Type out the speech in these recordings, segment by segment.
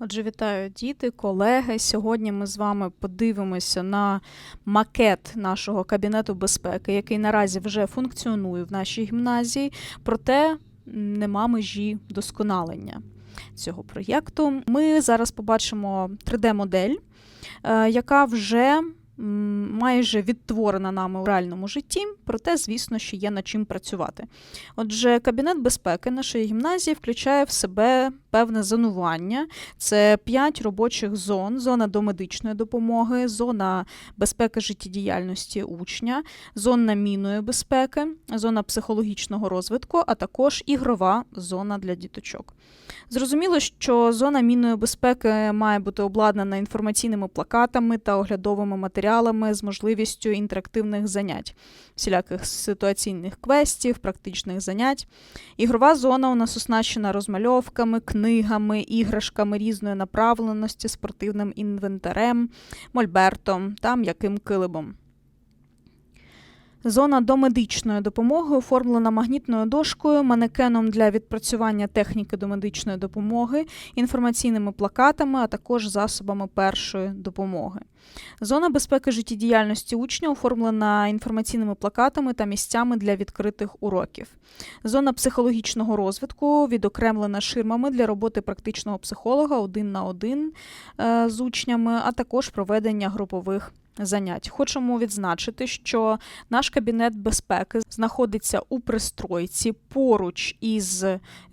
Отже, вітаю діти, колеги. Сьогодні ми з вами подивимося на макет нашого кабінету безпеки, який наразі вже функціонує в нашій гімназії, проте нема межі досконалення цього проєкту. Ми зараз побачимо 3D-модель, е, яка вже майже відтворена нами у реальному житті, проте, звісно, що є над чим працювати. Отже, кабінет безпеки нашої гімназії включає в себе певне зонування. Це 5 робочих зон: зона домедичної допомоги, зона безпеки життєдіяльності учня, зона мінної безпеки, зона психологічного розвитку, а також ігрова зона для діточок. Зрозуміло, що зона мінної безпеки має бути обладнана інформаційними плакатами та оглядовими матеріалами з можливістю інтерактивних занять, всіляких ситуаційних квестів, практичних занять. Ігрова зона у нас оснащена розмальовками, книгами, іграшками різної направленості, спортивним інвентарем, мольбертом та м'яким килимом. Зона домедичної допомоги оформлена магнітною дошкою, манекеном для відпрацювання техніки домедичної допомоги, інформаційними плакатами, а також засобами першої допомоги. Зона безпеки життєдіяльності учня оформлена інформаційними плакатами та місцями для відкритих уроків. Зона психологічного розвитку відокремлена ширмами для роботи практичного психолога один на один е, з учнями, а також проведення групових занять. Хочемо відзначити, що наш кабінет безпеки знаходиться у пристройці поруч із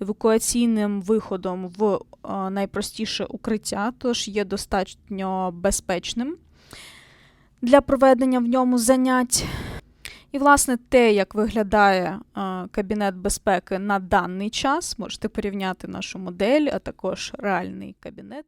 евакуаційним виходом в е, найпростіше укриття, тож є достатньо безпечним для проведення в ньому занять. І, власне, те, як виглядає е, кабінет безпеки на даний час, можете порівняти нашу модель, а також реальний кабінет.